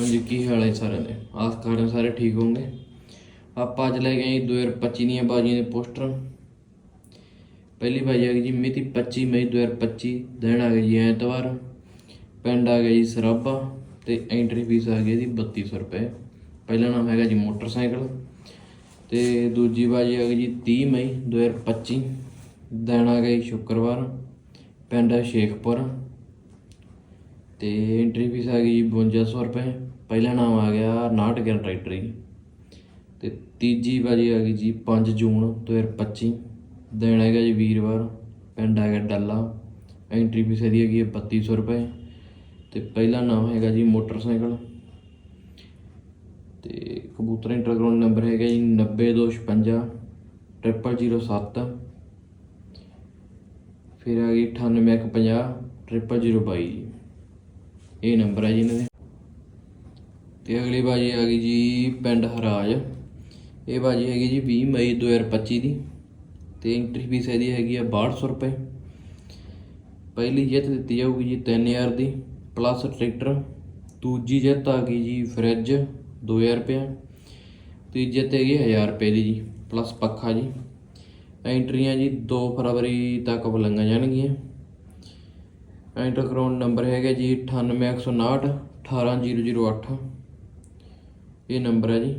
ਹਾਂਜੀ, ਕੀ ਹਾਲ ਹੈ ਸਾਰਿਆਂ ਦੇ? ਆਸ ਕਰਦੇ ਸਾਰੇ ਠੀਕ ਹੋਣਗੇ? ਆਪਾਂ ਅੱਜ ਲੈ ਕੇ ਆਏ 2025 ਦੀਆਂ ਬਾਜੀਆਂ ਦੇ ਪੋਸਟਰ। ਪਹਿਲੀ ਬਾਜੀ ਆ ਗਈ ਜੀ ਮਿਤੀ 25 ਮਈ 2025 ਦਿਨ ਆ ਗਿਆ ਜੀ ਐਤਵਾਰ। ਪਿੰਡ ਆ ਗਿਆ ਜੀ ਸਰਾਬਾ ਤੇ ਐਂਟਰੀ ਫੀਸ ਆ ਗਈ ਜੀ 3200 ਰੁਪਏ। ਪਹਿਲਾ ਨਾਮ ਹੈਗਾ ਜੀ ਮੋਟਰਸਾਈਕਲ। ਤੇ ਦੂਜੀ ਬਾਜੀ ਆ ਗਈ ਜੀ 30 ਮਈ 2025 ਦਿਨ ਆ ਗਿਆ ਜੀ ਸ਼ੁੱਕਰਵਾਰ। ਪਿੰਡ ਹੈ ਸ਼ੇਖਪੁਰ। ਤੇ ਐਂਟਰੀ ਫੀਸ ਆ ਗਈ 5200 ਰੁਪਏ। ਪਹਿਲਾ ਨਾਮ ਆ ਗਿਆ 59 ਟਰੈਕਟਰ ਟਰੈਕਟਰੀ ਤੇ ਤੀਜੀ ਵਾਰੀ ਆ ਗਈ ਜੀ 5 ਜੂਨ 2025 ਦਿਨ ਹੈਗਾ ਜੀ ਵੀਰਵਾਰ, ਪਿੰਡ ਹੈਗਾ ਡੱਲਾ। ਐਂਟਰੀ ਫੀਸ ਇਹਦੀ ਹੈਗੀ ਹੈ 3200 ਰੁਪਏ। ਤੇ ਪਹਿਲਾ ਨਾਮ ਹੈਗਾ ਜੀ ਮੋਟਰਸਾਈਕਲ। ਤੇ ਕਬੂਤਰ ਇੰਟਰਗਰਾਉਂਡ ਨੰਬਰ ਹੈਗਾ ਜੀ 90256 0007 ਫਿਰ ਆ ਗਈ 9850 0022 ਜੀ। ਇਹ ਨੰਬਰ ਹੈ ਜੀ ਇਹਨਾਂ ਦੇ। ਤੇ ਅਗਲੀ ਬਾਜੀ ਆ ਗਈ ਜੀ ਪਿੰਡ ਹਰਾਜ। ਇਹ ਬਾਜੀ ਹੈਗੀ ਜੀ 20 ਮਈ 2025 ਦੀ। ਤੇ ਐਂਟਰੀ ਫੀਸ ਇਹਦੀ ਹੈਗੀ ਆ 6200 ਰੁਪਏ। ਪਹਿਲੀ ਜਿੱਤ ਦਿੱਤੀ ਜਾਊਗੀ ਜੀ 3000 ਦੀ ਪਲੱਸ ਟਰੈਕਟਰ ਦੂਜੀ ਜਿੱਤ ਆ ਗਈ ਜੀ ਫਰਿੱਜ 2000 ਰੁਪਏ ਤੀਜੀ ਜਿੱਤ ਹੈਗੀ 1000 ਰੁਪਏ ਦੀ ਜੀ ਪਲੱਸ ਪੱਖਾ ਜੀ। ਐਂਟਰੀਆਂ ਜੀ 2 ਫਰਵਰੀ ਤੱਕ ਬੁਲਾਈਆਂ ਜਾਣਗੀਆਂ। ਐਂਟਰ ਕਰਾਉਣ ਨੰਬਰ ਹੈਗਾ ਜੀ 98159 18008 ਇਹ ਨੰਬਰ ਹੈ ਜੀ।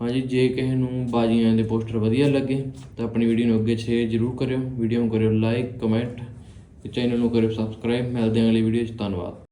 ਹਾਂਜੀ ਜੇ ਕਿਸੇ ਨੂੰ ਬਾਜੀਆਂ ਦੇ ਪੋਸਟਰ ਵਧੀਆ ਲੱਗੇ, ਤਾਂ ਆਪਣੀ ਵੀਡੀਓ ਨੂੰ ਅੱਗੇ ਸ਼ੇਅਰ ਜ਼ਰੂਰ ਕਰਿਓ। ਵੀਡੀਓ ਨੂੰ ਕਰਿਓ ਲਾਈਕ ਕਮੈਂਟ ਤੇ ਚੈਨਲ ਨੂੰ ਕਰਿਓ ਸਬਸਕ੍ਰਾਈਬ ਮਿਲਦੇ ਹਾਂ ਅਗਲੀ ਵੀਡੀਓ 'ਚ। ਧੰਨਵਾਦ।